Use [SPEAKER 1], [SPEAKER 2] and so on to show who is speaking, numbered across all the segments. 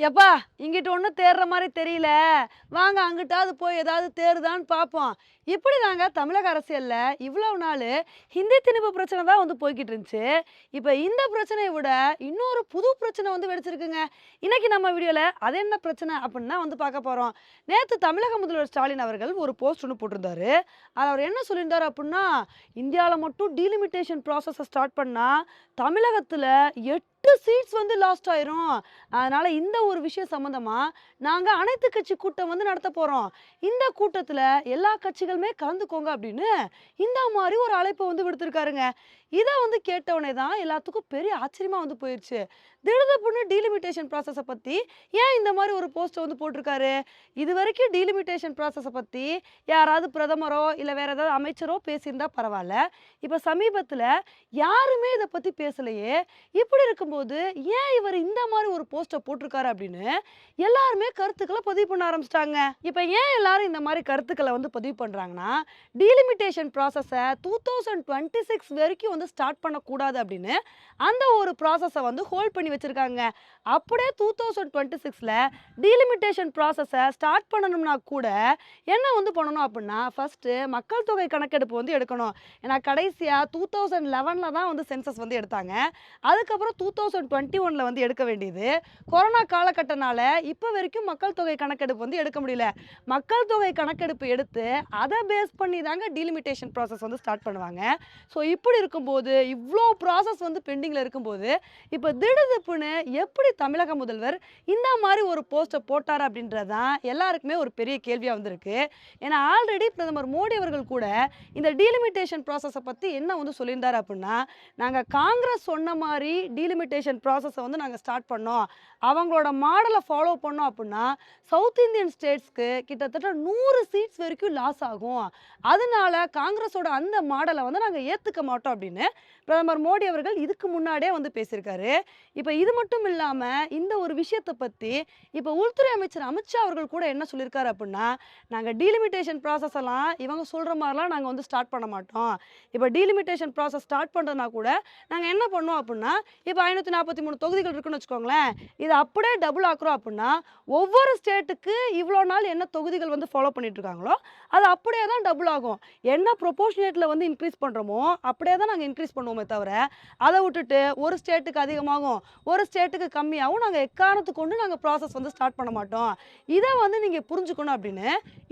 [SPEAKER 1] எப்பா இங்கிட்டு ஒன்றும் தேடுற மாதிரி தெரியல. வாங்க அங்கிட்டாவது போய் ஏதாவது தேறுதான்னு பார்ப்போம் இப்படி நாங்கள் தமிழக அரசியலில் இவ்வளவு நாள் ஹிந்தி திணிப்பு பிரச்சனை தான் வந்து போய்கிட்டு இருந்துச்சு. இப்போ இந்த பிரச்சனையை விட இன்னொரு புது பிரச்சனை வந்து வெடிச்சிருக்குங்க. இன்னைக்கு நம்ம வீடியோவில் அது என்ன பிரச்சனை அப்படின்னு தான் வந்து பார்க்க போகிறோம் நேற்று தமிழக முதல்வர் ஸ்டாலின் அவர்கள் ஒரு போஸ்ட் ஒன்று போட்டிருந்தாரு. அதில் அவர் என்ன சொல்லியிருந்தார் அப்படின்னா இந்தியாவில் மட்டும் டீலிமிட்டேஷன் ப்ராசஸை ஸ்டார்ட் பண்ணால் தமிழகத்தில் எட்டு சீட்ஸ் வந்து லாஸ்ட் ஆயிரும். அதனால இந்த ஒரு விஷயம் சம்மந்தமா நாங்க அனைத்து கட்சி கூட்டம் வந்து நடத்த போறோம். இந்த கூட்டத்துல எல்லா கட்சிகளுமே கலந்துக்கோங்க அப்படின்னு இந்த மாதிரி ஒரு அழைப்பை வந்து விடுத்திருக்காருங்க. இதை வந்து கேட்டவுடனே தான் எல்லாத்துக்கும் பெரிய ஆச்சரியமா வந்து போயிடுச்சு திடுதப்புன்னு டீலிமிட்டேஷன் ப்ராசஸை பற்றி ஏன் இந்த மாதிரி ஒரு போஸ்ட் வந்து போட்டிருக்காரு? இது வரைக்கும் டீலிமிட்டேஷன் ப்ராசஸை பற்றி யாராவது பிரதமரோ இல்லை வேறு ஏதாவது அமைச்சரோ பேசியிருந்தா பரவாயில்ல. இப்போ சமீபத்தில் யாருமே இதை பற்றி பேசலையே. இப்படி இருக்கும்போது ஏன் இவர் இந்த மாதிரி ஒரு போஸ்ட்டை போட்டிருக்காரு அப்படின்னு எல்லாருமே கருத்துக்களை பதிவு பண்ண ஆரம்பிச்சிட்டாங்க. இப்போ ஏன் எல்லாரும் இந்த மாதிரி கருத்துக்களை வந்து பதிவு பண்ணுறாங்கன்னா டீலிமிட்டேஷன் ப்ராசஸை டூ தௌசண்ட் டுவெண்ட்டி சிக்ஸ் வரைக்கும் வந்து ஸ்டார்ட் பண்ணக்கூடாது அப்படின்னு அந்த ஒரு ப்ராசஸை வந்து ஹோல்ட் பண்ணி வச்சுருக்காங்க. அப்படியே டூ தௌசண்ட் டுவெண்ட்டி சிக்ஸில் டீலிமிட்டேஷன் ப்ராசஸை ஸ்டார்ட் பண்ணணும்னா கூட என்ன வந்து பண்ணணும் அப்படின்னா ஃபஸ்ட்டு மக்கள் தொகை கணக்கெடுப்பு வந்து எடுக்கணும். ஏன்னா கடைசியாக டூ தௌசண்ட் லெவனில் தான் வந்து சென்சஸ் வந்து எடுத்தாங்க. அதுக்கப்புறம் டூ தௌசண்ட் டுவெண்ட்டி ஒனில் வந்து எடுக்க வேண்டியது. கொரோனா காலகட்டனால் இப்போ வரைக்கும் மக்கள் தொகை கணக்கெடுப்பு வந்து எடுக்க முடியல. மக்கள் தொகை கணக்கெடுப்பு எடுத்து அதை பேஸ் பண்ணி தாங்க டீலிமிட்டேஷன் ப்ராசஸ் வந்து ஸ்டார்ட் பண்ணுவாங்க. ஸோ இப்படி இருக்கும்போது இவ்வளோ ப்ராசஸ் வந்து பெண்டிங்கில் இருக்கும்போது இப்போ திடுதிப்புன்னு எப்படி தமிழக முதல்வர் இந்த மாதிரி ஒரு போஸ்ட்டை போட்டார் அப்படின்றது தான் எல்லாருக்குமே ஒரு பெரிய கேள்வியாக வந்திருக்கு. ஏன்னா ஆல்ரெடி பிரதமர் மோடி அவர்கள் கூட இந்த டீலிமிட்டேஷன் ப்ராசஸை பற்றி என்ன வந்து சொல்லியிருந்தார் அப்படின்னா நாங்கள் காங்கிரஸ் சொன்ன மாதிரி டீலிமிட்டேஷன் ப்ராசஸை வந்து நாங்கள் ஸ்டார்ட் பண்ணோம். அவங்களோட மாடலை ஃபாலோ பண்ணோம் அப்படின்னா சவுத் இந்தியன் ஸ்டேட்ஸ்க்கு கிட்டத்தட்ட நூறு சீட்ஸ் வரைக்கும் லாஸ் ஆகும். அதனால காங்கிரஸோட அந்த மாடலை வந்து நாங்கள் ஏற்றுக்க மாட்டோம் அப்படின்னு பிரதமர் மோடி அவர்கள் இதுக்கு முன்னாடியே வந்து பேசியிருக்காரு. இப்போ இது மட்டும் இல்லாமல் இந்த ஒரு விஷயத்தை பற்றி இப்போ உள்துறை அமைச்சர் அமித்ஷா அவர்கள் கூட என்ன சொல்லியிருக்காரு அப்படின்னா நாங்கள் டீலிமிட்டேஷன் ப்ராசஸ் எல்லாம் இவங்க சொல்கிற மாதிரிலாம் நாங்கள் வந்து ஸ்டார்ட் பண்ண மாட்டோம். இப்போ டீலிமிட்டேஷன் ப்ராசஸ் ஸ்டார்ட் பண்ணுறதுனா கூட நாங்கள் என்ன பண்ணோம் அப்படின்னா இப்போ ஐநூற்றி நாற்பத்தி மூணு தொகுதிகள் இருக்குன்னு வச்சுக்கோங்களேன் இதை அப்படியே டபுள் ஆக்குறோம் அப்படின்னா ஒவ்வொரு ஸ்டேட்டுக்கு இவ்வளோ நாள் என்ன தொகுதிகள் வந்து ஃபாலோ பண்ணிட்டு இருக்காங்களோ அது அப்படியே தான் டபுள் ஆகும். என்ன ப்ரொபோஷனேட்டில் வந்து இன்க்ரீஸ் பண்ணுறோமோ அப்படியே தான் நாங்கள் இன்க்ரீஸ் பண்ணுவோமே தவிர அதை விட்டுட்டு ஒரு ஸ்டேட்டுக்கு அதிகமாகும் ஒரு ஸ்டேட்டுக்கு கம்மியாகவும் நாங்கள் எக்காரணத்து கொண்டு நாங்கள் ப்ராசஸ் வந்து ஸ்டார்ட் பண்ண மாட்டோம். இதை வந்து நீங்கள் புரிஞ்சுக்கணும் அப்படின்னு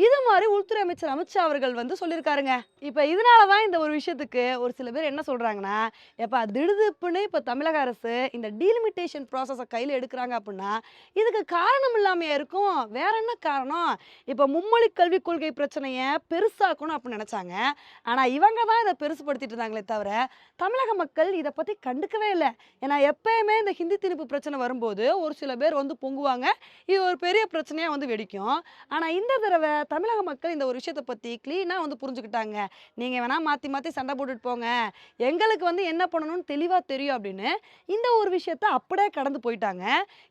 [SPEAKER 1] இது மாதிரி உள்துறை அமைச்சர் அமித்ஷா அவர்கள் வந்து சொல்லியிருக்காருங்க. இப்போ இதனால தான் இந்த ஒரு விஷயத்துக்கு ஒரு சில பேர் என்ன சொல்கிறாங்கன்னா எப்போ திடுதிப்புன்னு இப்போ தமிழக அரசு இந்த டீலிமிட்டேஷன் ப்ராசஸை கையில் எடுக்கிறாங்க அப்படின்னா இதுக்கு காரணம் இல்லாமையா இருக்கும்? வேற என்ன காரணம்? இப்போ மும்மொழி கல்விக் கொள்கை பிரச்சனையை பெருசாக்கணும் அப்படின்னு நினச்சாங்க. ஆனால் இவங்க தான் இதை பெருசுப்படுத்திட்டு இருந்தாங்களே தவிர தமிழக மக்கள் இதை பற்றி கண்டுக்கவே இல்லை. ஏன்னா எப்பயுமே இந்த ஹிந்தி திணிப்பு பிரச்சனை வரும் வரும்போது ஒரு சில பேர் வந்து பொங்குவாங்க. இது ஒரு பெரிய பிரச்சனையாக வந்து வெடிக்கும். ஆனால் இந்த தடவை தமிழக மக்கள் இந்த ஒரு விஷயத்தை பற்றி க்ளீனாக வந்து புரிஞ்சுக்கிட்டாங்க. நீங்கள் வேணால் மாற்றி மாற்றி சண்டை போட்டுட்டு போங்க. எங்களுக்கு வந்து என்ன பண்ணணும்னு தெளிவாக தெரியும் அப்படின்னு இந்த ஒரு விஷயத்த அப்படியே கடந்து போயிட்டாங்க.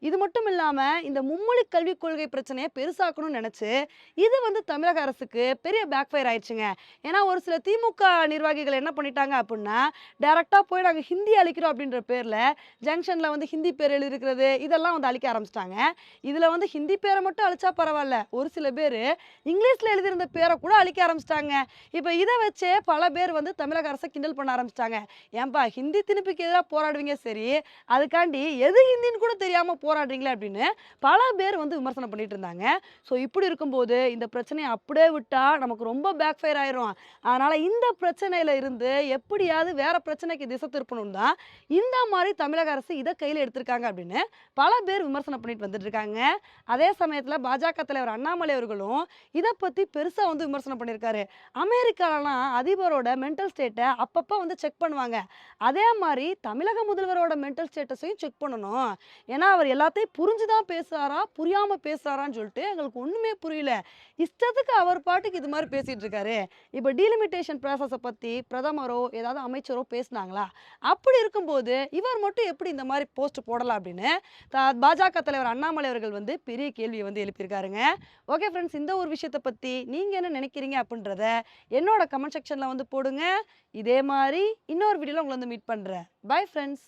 [SPEAKER 1] இது மட்டும் இல்லாமல் இந்த மும்மொழி கல்விக் கொள்கை பிரச்சனையை பெருசாக்கணும்னு நினச்சி இது வந்து தமிழக அரசுக்கு பெரிய பேக் ஃபயர் ஆயிடுச்சுங்க. ஏன்னா ஒரு சில திமுக நிர்வாகிகள் என்ன பண்ணிட்டாங்க அப்படின்னா டேரெக்டாக போய் நாங்கள் ஹிந்தி அழிக்கிறோம் அப்படின்ற பேரில் ஜங்ஷனில் வந்து ஹிந்தி பேர் இருக்கிறது இதெல்லாம் வந்து அழிக்க ஆரம்பிச்சிட்டாங்க. இதில் வந்து ஹிந்தி பேரை மட்டும் அழிச்சா பரவாயில்ல. ஒரு சில பேர் இங்கிலீஷில் எழுதியிருந்த பேரை கூட அழிக்க ஆரம்பிச்சிட்டாங்க. இப்போ இதை வச்சே பல பேர் வந்து தமிழக அரசை கிண்டல் பண்ண ஆரம்பிச்சிட்டாங்க. ஏன்பா ஹிந்தி திணிப்புக்கு எதிராக போராடுவீங்க சரி. அதுக்காண்டி எது ஹிந்தின்னு கூட தெரியாமல் போராடுறீங்களே அப்படின்னு பல பேர் வந்து விமர்சனம் பண்ணிட்டு இருந்தாங்க. ஸோ இப்படி இருக்கும்போது இந்த பிரச்சனையை அப்படியே விட்டால் நமக்கு ரொம்ப பேக் ஃபயர் ஆயிரும். அதனால் இந்த பிரச்சனையில் இருந்து எப்படியாவது வேற பிரச்சனைக்கு திசை திருப்பணும் தான் இந்த மாதிரி தமிழக அரசு இதை கையில் எடுத்திருக்காங்க அப்படின்னு பல பேர் விமர்சனம் பண்ணிட்டு வந்துட்டு இருக்காங்க அதே சமயத்தில் பாஜக தலைவர் அண்ணாமலை அவர்களும் இதை பற்றி பெருசாக வந்து விமர்சனம் பண்ணியிருக்காரு அமெரிக்காலலாம் அதிபரோட மென்டல் ஸ்டேட்டை அப்பப்போ வந்து செக் பண்ணுவாங்க. அதே மாதிரி தமிழக முதல்வரோட மென்டல் ஸ்டேட்டஸையும் செக் பண்ணணும். ஏன்னா அவர் எல்லாத்தையும் புரிஞ்சு தான் பேசுகிறாரா புரியாமல் பேசுகிறாரான்னு சொல்லிட்டு எங்களுக்கு ஒன்றுமே புரியல. இஷ்டத்துக்கு அவர் பாட்டுக்கு இது மாதிரி பேசிகிட்டு இருக்காரு இப்போ டீலிமிட்டேஷன் ப்ராசஸை பற்றி பிரதமரோ ஏதாவது அமைச்சரோ பேசுனாங்களா? அப்படி இருக்கும்போது இவர் மட்டும் எப்படி இந்த மாதிரி போஸ்ட் போடலாம் அப்படின்னு அப்படின்னு பாஜக தலைவர் அண்ணாமலை அவர்கள் வந்து பெரிய கேள்வியை வந்து எழுப்பியிருக்காருங்க. ஓகே ஃப்ரெண்ட்ஸ் இந்த ஒரு விஷயத்தை பத்தி நீங்க என்ன நினைக்கிறீங்க அப்படின்றத என்னோட கமெண்ட் செக்ஷன்ல வந்து போடுங்க. இதே மாதிரி இன்னொரு வீடியோல உங்களை வந்து மீட் பண்றேன். Bye friends.